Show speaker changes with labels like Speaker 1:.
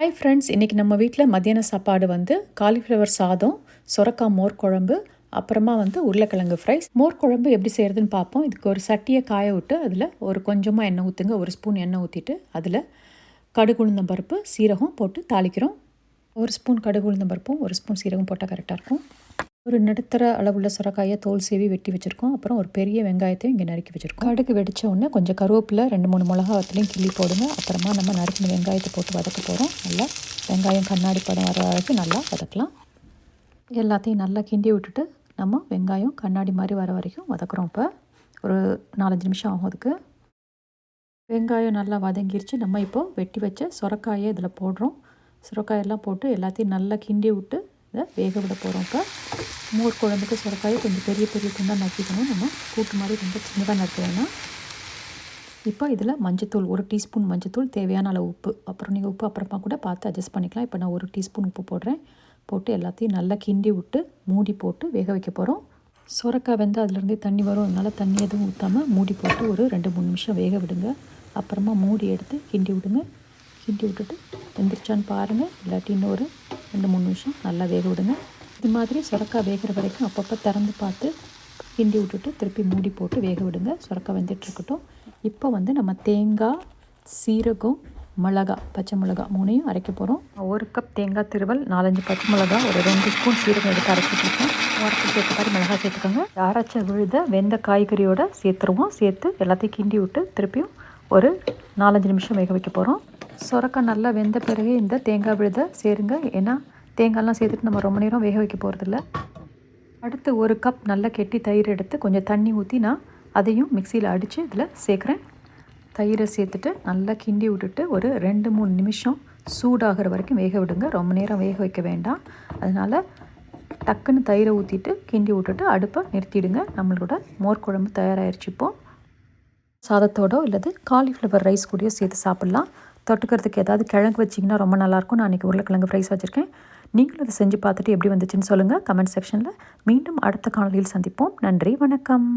Speaker 1: Hi friends இன்றைக்கி நம்ம வீட்டில் மத்தியான சாப்பாடு வந்து காலிஃப்ளவர் சாதம் சொரக்காய் மோர் குழம்பு அப்புறமா வந்து உருளைக்கிழங்கு ஃப்ரைஸ் மோர் குழம்பு எப்படி செய்கிறதுன்னு பார்ப்போம் இதுக்கு ஒரு சட்டியை காய விட்டு அதில் ஒரு கொஞ்சமாக எண்ணெய் ஊற்றுங்க ஒரு ஸ்பூன் எண்ணெய் ஊற்றிட்டு அதில் கடுகு உளுந்தம் பருப்பு சீரகம் போட்டு தாளிக்கிறோம். ஒரு ஸ்பூன் கடுகு பருப்பும் ஒரு ஸ்பூன் சீரகம் போட்டால் கரெக்டாக இருக்கும். ஒரு நடுத்தர அளவுள்ள சுரக்காயை தோல் சீவி வெட்டி வச்சுருக்கோம். அப்புறம் ஒரு பெரிய வெங்காயத்தையும் இங்கே நறுக்கி வச்சுருக்கோம். கடுக்கு வெடித்த உடனே கொஞ்சம் கருவேப்பிலை ரெண்டு மூணு மிளகா வத்திலையும் கிள்ளி போடுங்க. அப்புறமா நம்ம நறுக்கின வெங்காயத்தை போட்டு வதக்க போகிறோம் நல்லா வெங்காயம் கண்ணாடி படம் வர வரைக்கும் நல்லா வதக்கலாம். எல்லாத்தையும் நல்லா கிண்டி விட்டுட்டு நம்ம வெங்காயம் கண்ணாடி மாதிரி வர வரைக்கும் வதக்குறோம் இப்போ. ஒரு நாலஞ்சு நிமிஷம் ஆகும் அதுக்கு. வெங்காயம் நல்லா வதங்கிருச்சு. நம்ம இப்போது வெட்டி வச்ச சுரக்காயை இதில் போடுறோம். சுரக்காயெல்லாம் போட்டு எல்லாத்தையும் நல்லா கிண்டி விட்டு இதை வேக விட போகிறோம் இப்போ மோர் குழம்புக்கு சுரக்காயை கொஞ்சம் பெரிய பெரிய துண்டாக நக்கிக்கணும் நம்ம கூட்டு மாதிரி ரொம்ப சின்னதாக நறுக்க இப்போ இதில் மஞ்சத்தூள் ஒரு டீஸ்பூன் மஞ்சத்தூள் தேவையான அளவு உப்பு. அப்புறம் நீங்கள் உப்பு அப்புறமா கூட பார்த்து அட்ஜஸ்ட் பண்ணிக்கலாம். இப்போ நான் ஒரு டீஸ்பூன் உப்பு போடுறேன். போட்டு எல்லாத்தையும் நல்லா கிண்டி விட்டு மூடி போட்டு வேக வைக்க போகிறோம் சுரக்காய் வெந்து அதுலேருந்தே தண்ணி வரும். அதனால் தண்ணி எதுவும் ஊற்றாமல் மூடி போட்டு ஒரு ரெண்டு மூணு நிமிஷம் வேக விடுங்க. அப்புறமா மூடி எடுத்து கிண்டி விடுங்க. கிண்டி விட்டுட்டு வெந்துருச்சான்னு பாருங்கள் இல்லாட்டி இன்னொரு ரெண்டு மூணு நிமிஷம் நல்லா வேக விடுங்க. இது மாதிரி சுரக்காய் வேகிற வரைக்கும் அப்பப்போ திறந்து பார்த்து கிண்டி விட்டுட்டு திருப்பி மூடி போட்டு வேக விடுங்க. சுரக்காய் வெந்துட்டுருக்கட்டும் இப்போ வந்து நம்ம தேங்காய் சீரகம் மிளகா பச்சை மிளகா மூணையும் அரைக்க போகிறோம் ஒரு கப் தேங்காய் திருவல் நாலஞ்சு பச்சை மிளகா ஒரு ரெண்டு ஸ்பூன் சீரகம் எடுத்து அரைச்சிட்ருக்கோம் உரத்துக்கு சேர்த்த மாதிரி மிளகா சேர்த்துக்கோங்க. அரைச்ச விழுத வெந்த காய்கறியோடு சேர்த்துருவோம். சேர்த்து எல்லாத்தையும் கிண்டி விட்டு திருப்பியும் ஒரு நாலஞ்சு நிமிஷம் வேக வைக்க போகிறோம் சுரக்காய் நல்லா வெந்த பிறகு இந்த தேங்காய் விழுதை சேருங்க. ஏன்னா தேங்காய்லாம் சேர்த்துட்டு நம்ம ரொம்ப நேரம் வேக வைக்க போகிறதில்ல அடுத்து ஒரு கப் நல்லா கெட்டி தயிர் எடுத்து கொஞ்சம் தண்ணி ஊற்றி நான் அதையும் மிக்சியில் அடித்து இதில் சேர்க்குறேன். தயிரை சேர்த்துட்டு நல்லா கிண்டி விட்டுட்டு ஒரு ரெண்டு மூணு நிமிஷம் சூடாகிற வரைக்கும் வேக விடுங்க. ரொம்ப நேரம் வேக வைக்க வேண்டாம். அதனால் டக்குன்னு தயிரை ஊற்றிட்டு கிண்டி விட்டுட்டு அடுப்பை நிறுத்திடுங்க. நம்மளோட மோர் குழம்பு தயாராகிடுச்சு சாதத்தோடோ இல்லது காலிஃப்ளவர் ரைஸ் கூடயோ சேர்த்து சாப்பிட்லாம். தொட்டுக்கிறதுக்கு ஏதாவது கிழங்கு வச்சிங்கன்னா ரொம்ப நல்லாயிருக்கும். நான் இன்றைக்கி உருளைக்கிழங்கு ஃப்ரைஸ் வச்சுருக்கேன். நீங்களும் அதை செஞ்சு பார்த்துட்டு எப்படி வந்துச்சுன்னு சொல்லுங்கள் கமெண்ட் செக்ஷனில் மீண்டும் அடுத்த காணொலியில் சந்திப்போம். நன்றி வணக்கம்.